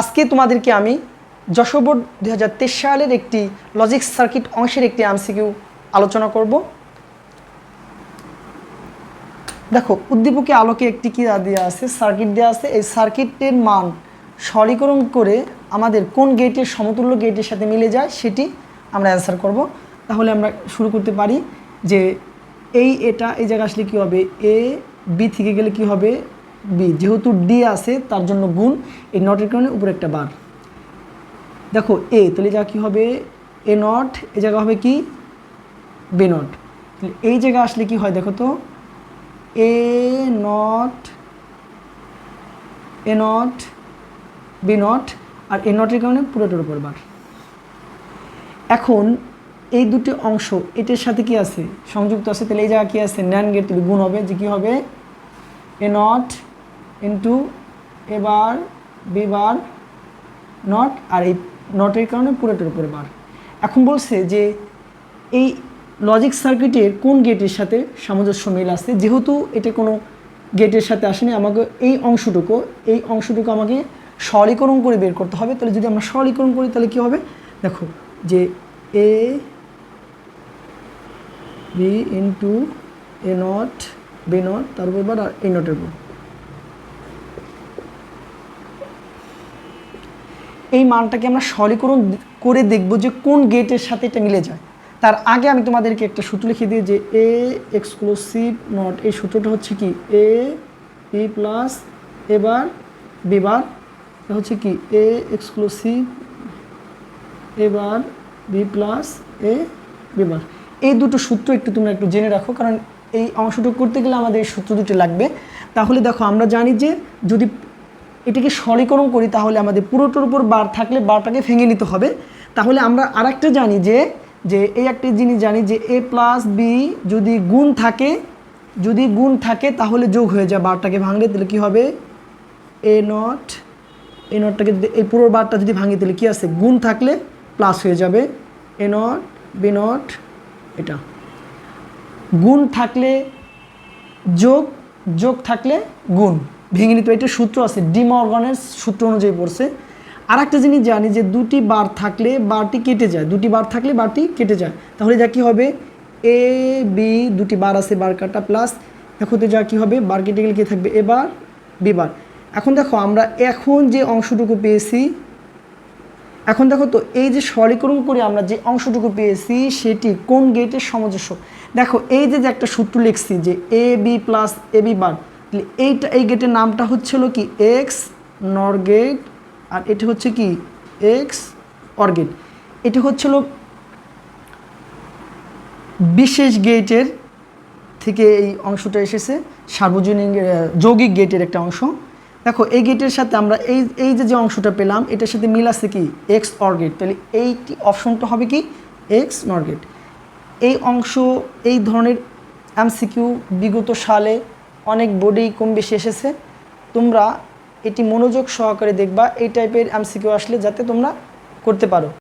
আজকে তোমাদেরকে আমি যশোর বোর্ড দু হাজার তেইশ সালের একটি লজিক সার্কিট অংশের একটি এমসিকিউ আলোচনা করব। দেখো, উদ্দীপকে আলোকে একটি কি দেওয়া আছে? সার্কিট দেওয়া আছে। এই সার্কিটের মান সরলীকরণ করে আমাদের কোন গেটের সমতুল্য গেটের সাথে মিলে যায় সেটি আমরা অ্যান্সার করব। তাহলে আমরা শুরু করতে পারি যে এই এটা এই জায়গায় আসলে কী হবে? এ বি থেকে গেলে কি হবে? বি, যেহেতু ডি আছে, তার জন্য গুণ, এই নটের কারণে উপরে একটা বার। দেখো, এ, তাহলে যা কি হবে? এ নট এ জায়গা হবে কি? বে নট এই জায়গা আসলে কি হয়, দেখো তো? A not A not B not R A নটের কারণে পুরোটার উপর বার। এখন, এই দুটি অংশ, এটার সাথে কি আছে? সংযুক্ত আছে, তাহলে এই জায়গা কি আছে? ন্যান গেট গুণ হবে, যে কি হবে? A not into A bar B bar not আর এই নটের কারণে পুরোটার উপরে বার এখন বলছে যে এই লজিক সার্কিটের কোন গেটের সাথে সামঞ্জস্য মিল আছে? যেহেতু এটা কোনো গেটের সাথে আসেনি, আমাকে এই অংশটুকু এই অংশটুকু আমাকে সরলীকরণ করে বের করতে হবে। তাহলে যদি আমরা সরলীকরণ করি, তাহলে কী হবে? দেখো, যে A B into A not B not তার উপর আর এই নটের উপর। এই মানটাকে আমরা সরলীকরণ করে দেখব যে কোন গেটের সাথে এটা মিলে যায়। তার আগে আমি তোমাদেরকে একটা সূত্র লিখে দিই যে এ এক্সক্লুসিভ নট এই সূত্রটা হচ্ছে কি? A B plus A bar B bar হচ্ছে কি? A exclusive A bar B plus A B bar এই দুটো সূত্র একটু তোমরা একটু জেনে রাখো, কারণ এই অংশটুকু করতে গেলে আমাদের এই সূত্র দুটো লাগবে। তাহলে দেখো, আমরা জানি যে যদি এটাকে সরলীকরণ করি তাহলে আমাদের পুরোটার উপর বার থাকলে বারটাকে ভেঙে নিতে হবে। তাহলে আমরা আরেকটা জানি যে যে এই একটা জিনিস জানি যে এ প্লাস বি যদি গুণ থাকে, যদি গুণ থাকে তাহলে যোগ হয়ে যায় বারটাকে ভাঙলে, তাহলে কী হবে? এ নট, এ নটটাকে যদি- এই পুরো বারটা যদি ভাঙি, তাহলে কী আছে? গুণ থাকলে প্লাস হয়ে যাবে। এ নট, বি নট, এটা। গুণ থাকলে যোগ যোগ থাকলে গুণ। ভেঙে নিতে। এটা সূত্র আছে ডিমর্গনের সূত্র অনুযায়ী পড়ছে। আর একটা জিনিস জানি যে দুটি বার থাকলে বারটি কেটে যায়। দুটি বার থাকলে বারটি কেটে যায়। তাহলে যা কি হবে? এ বি দুটি বার আছে বার কাটা প্লাস দেখো তো যা কি হবে? বার কেটে গেলে কি থাকবে? এবার বিবার এখন দেখো, আমরা এখন যে অংশটুকু পেয়েছি, এখন দেখো তো এই যে সরলীকরণ করে আমরা যে অংশটুকু পেয়েছি, সেটি কোন গেটের সামঞ্জস্য? দেখো, এই যে একটা সূত্র লিখছি যে A B plus A B bar এইটা, এই গেটের নামটা হচ্ছিল কি? এক্স নর গেট আর এটা হচ্ছে কি? এক্স অর গেট এটা হচ্ছিল বিশেষ গেটের থেকে এই অংশটা এসেছে, সার্বজনীন যৌগিক গেটের একটা অংশ। দেখো, এই গেটের সাথে আমরা এই এই যে যে অংশটা পেলাম, এটার সাথে মিল আছে কি? এক্স অর গেট তাহলে এইটি অপশনটা হবে কি? এক্স নর গেট এই অংশ, এই ধরনের এমসিকিউ বিগত সালে অনেক বডি কম বেশি এসেছে। তোমরা এটি মনোযোগ সহকারে দেখবা, এই টাইপের এমসিকিউ আসলে যাতে তোমরা করতে পারো।